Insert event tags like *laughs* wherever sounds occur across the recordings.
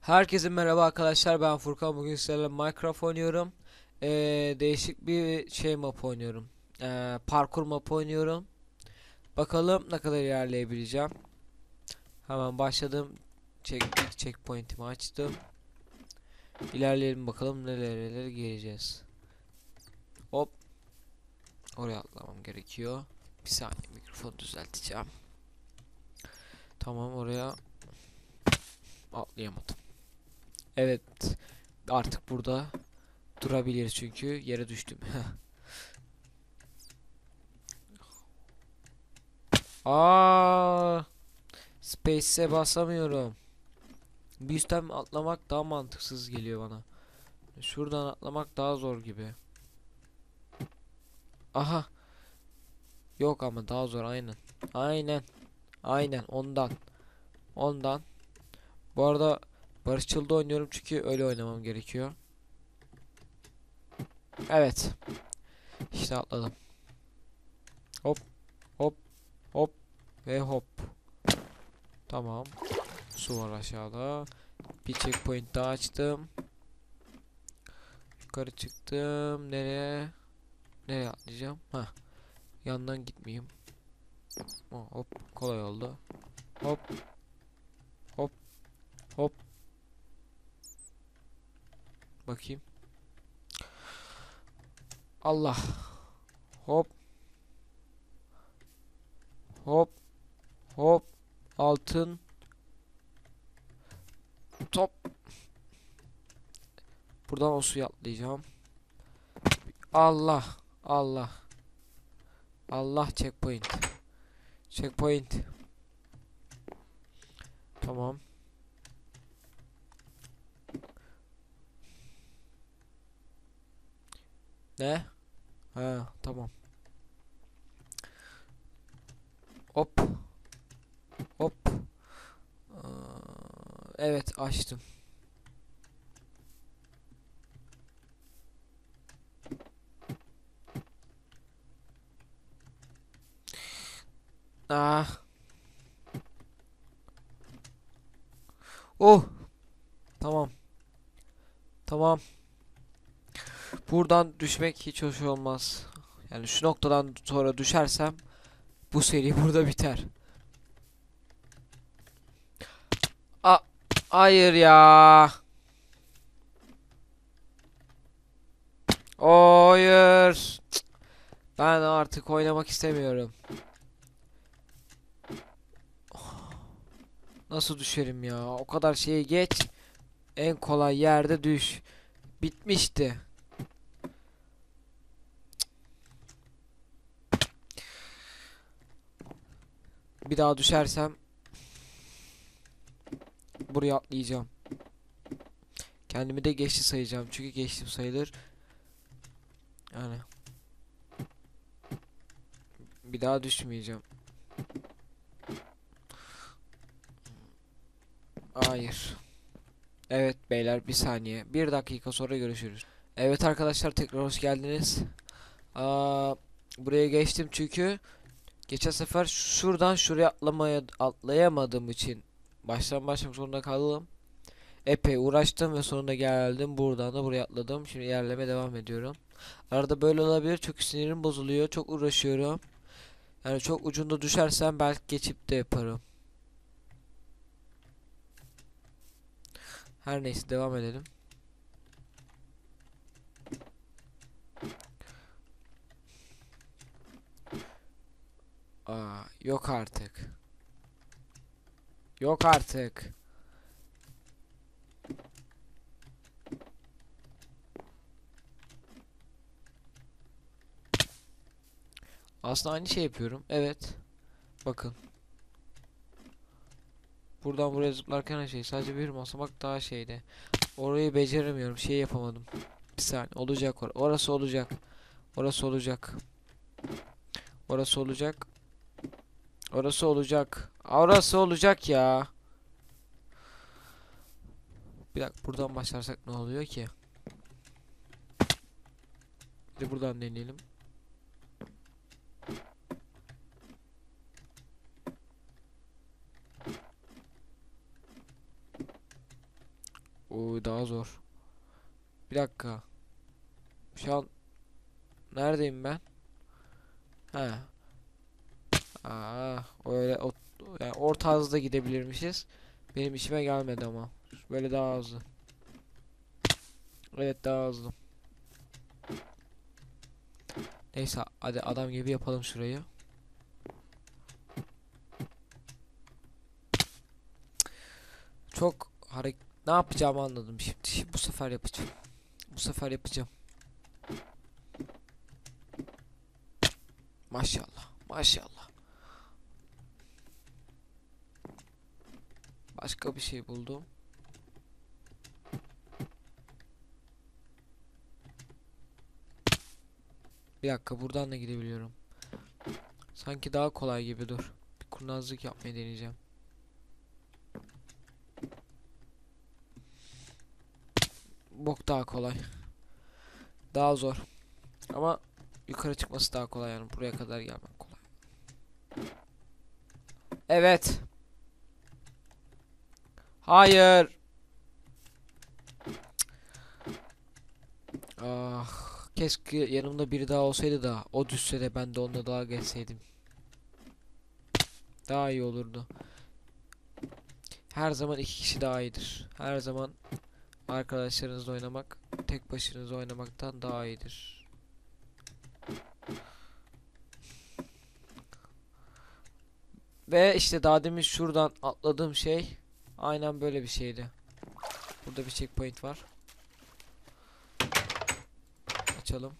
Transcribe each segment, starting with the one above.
Herkese merhaba arkadaşlar ben Furkan. Bugün sizlerle Minecraft oynuyorum. Ee, Değişik bir şey map oynuyorum. Ee, Parkur map oynuyorum. Bakalım ne kadar ilerleyebileceğim. Hemen başladım. Check, ilk checkpoint'imi açtım. İlerleyelim bakalım nerelere geleceğiz. Hop. Oraya atlamam gerekiyor. Bir saniye mikrofonu düzelteceğim. Tamam oraya Atlayamadım Evet. Artık burada durabiliriz çünkü yere düştüm. *laughs* Aa! Space'e basamıyorum. Bir üstten atlamak daha mantıksız geliyor bana. Şuradan atlamak daha zor gibi. Aha. Yok ama daha zor aynen. Aynen. Aynen ondan. Ondan. Bu arada Barışçıl'da oynuyorum çünkü öyle oynamam gerekiyor. Evet. İşte atladım. Hop. Hop. Hop. Ve hop. Tamam. Su var aşağıda. Bir checkpoint daha açtım. Yukarı çıktım. Nereye? Nereye atlayacağım? Ha. Yandan gitmeyeyim. Hop. Kolay oldu. Hop. Hop. Hop. Bakayım. Allah. Hop. Hop. Hop. Altın. Top. Buradan o suya atlayacağım. Allah. Allah. Allah checkpoint. Checkpoint. Tamam. Ne? Ha, tamam. Hop. Hop. Aa, evet açtım. Ah. Oh. Tamam. Tamam. Buradan düşmek hiç hoş olmaz. Yani şu noktadan sonra düşersem bu seri *laughs* burada biter. A hayır ya. Hayır. Ben artık oynamak istemiyorum. Nasıl düşerim ya? O kadar şeyi geç. En kolay yerde düş. Bitmişti. Bir daha düşersem buraya atlayacağım. Kendimi de geçti sayacağım. Çünkü geçtim sayılır. Yani bir daha düşmeyeceğim. Hayır. Evet beyler bir saniye. Bir dakika sonra görüşürüz. Evet arkadaşlar tekrar hoş geldiniz. Aa, buraya geçtim çünkü Geçen sefer şuradan şuraya atlamaya atlayamadığım için baştan başlamak zorunda kaldım. Epey uğraştım ve sonunda geldim. Buradan da buraya atladım. Şimdi ilerleme devam ediyorum. Arada böyle olabilir. Çok sinirim bozuluyor. Çok uğraşıyorum. Yani çok ucunda düşersem belki geçip de yaparım. Her neyse devam edelim. Aa, yok artık. Yok artık. Aslında aynı şey yapıyorum. Evet. Bakın. Buradan buraya zıplarken her şey sadece bir basamak daha şeydi. Orayı beceremiyorum. Şey yapamadım. Bir saniye. Olacak or orası olacak. Orası olacak. Orası olacak. Orası olacak. Orası olacak ya. Bir dakika buradan başlarsak ne oluyor ki? Bir de buradan deneyelim. Oo daha zor. Bir dakika. Şu an neredeyim ben? He. Aa, öyle o, yani orta hızda gidebilirmişiz. Benim işime gelmedi ama. Böyle daha hızlı. Evet daha hızlı. Neyse hadi adam gibi yapalım şurayı. Çok harek ne yapacağımı anladım. Şimdi bu sefer yapacağım. Bu sefer yapacağım. Maşallah. Maşallah. Başka bir şey buldum. Bir dakika buradan da gidebiliyorum. Sanki daha kolay gibi dur. Bir kurnazlık yapmayı deneyeceğim. Bok daha kolay. Daha zor. Ama yukarı çıkması daha kolay yani buraya kadar gelmek kolay. Evet. Hayır. Ah, keşke yanımda biri daha olsaydı da o düşse de ben de onunla daha geçseydim. Daha iyi olurdu. Her zaman iki kişi daha iyidir. Her zaman arkadaşlarınızla oynamak tek başınıza oynamaktan daha iyidir. Ve işte daha demin şuradan atladığım şey aynen böyle bir şeydi. Burada bir checkpoint var. Açalım.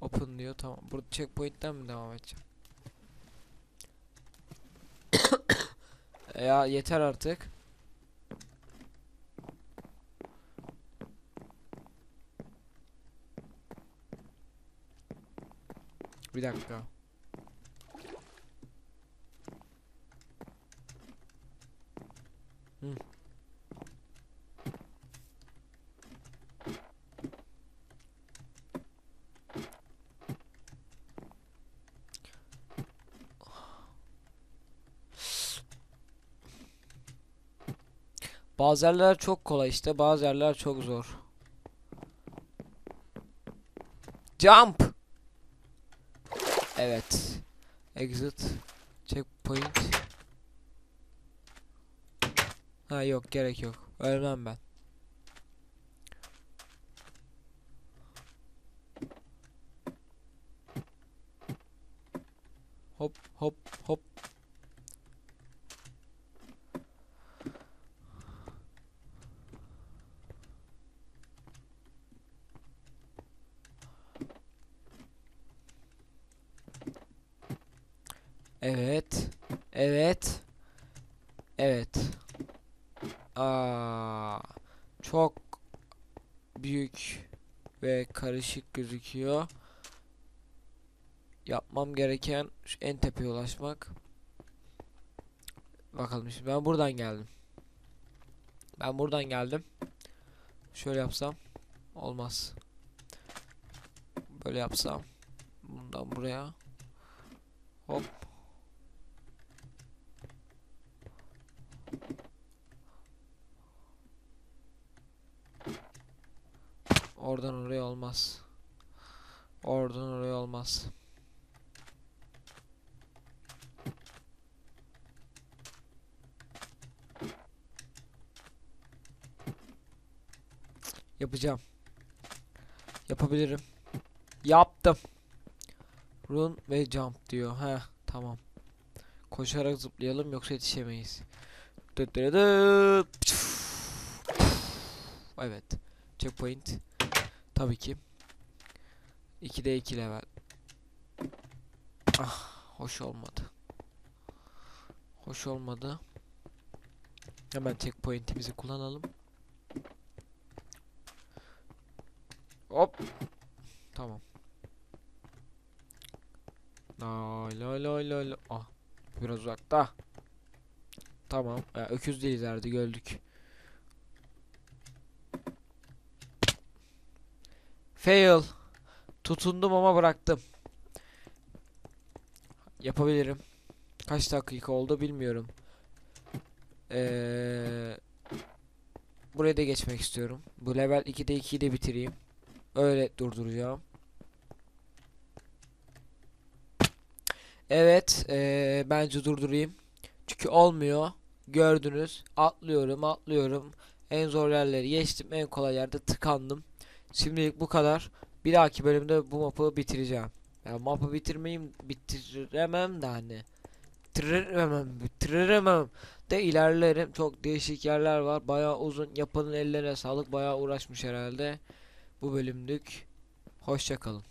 Open diyor. Tamam. Burada checkpoint'ten mi devam edeceğim? *coughs* ya yeter artık. Bir dakika. Bazı yerler çok kolay işte, bazı yerler çok zor. Jump. Evet. Exit. Checkpoint. Ha yok gerek yok. Ölmem ben. Hop hop hop. Evet. Evet. Evet. Aa, çok büyük ve karışık gözüküyor. Yapmam gereken şu en tepeye ulaşmak. Bakalım şimdi ben buradan geldim. Ben buradan geldim. Şöyle yapsam olmaz. Böyle yapsam bundan buraya hop Oradan oraya olmaz. Oradan oraya olmaz. Yapacağım. Yapabilirim. Yaptım. Run ve jump diyor. He, tamam. Koşarak zıplayalım yoksa yetişemeyiz. Evet. Checkpoint. Tabii ki. 2'de 2 level. Ah, hoş olmadı. Hoş olmadı. Hemen checkpoint'imizi kullanalım. Hop. Tamam. Lay lay lay lay. Ah. Biraz uzakta. Tamam. Ya, öküz değiliz herhalde gördük. Fail. Tutundum ama bıraktım. Yapabilirim. Kaç dakika oldu bilmiyorum. Ee, buraya da geçmek istiyorum. Bu level 2'de 2'yi de bitireyim. Öyle durduracağım. Evet, eee, bence durdurayım. Çünkü olmuyor. Gördünüz. Atlıyorum, atlıyorum. En zor yerleri geçtim. En kolay yerde tıkandım. Şimdilik bu kadar. Bir dahaki bölümde bu mapı bitireceğim. Ya mapı bitirmeyeyim, bitiremem de hani. Bitiremem, bitiremem de ilerlerim. Çok değişik yerler var. Bayağı uzun. Yapanın ellerine sağlık. Bayağı uğraşmış herhalde. Bu bölümlük. Hoşça kalın.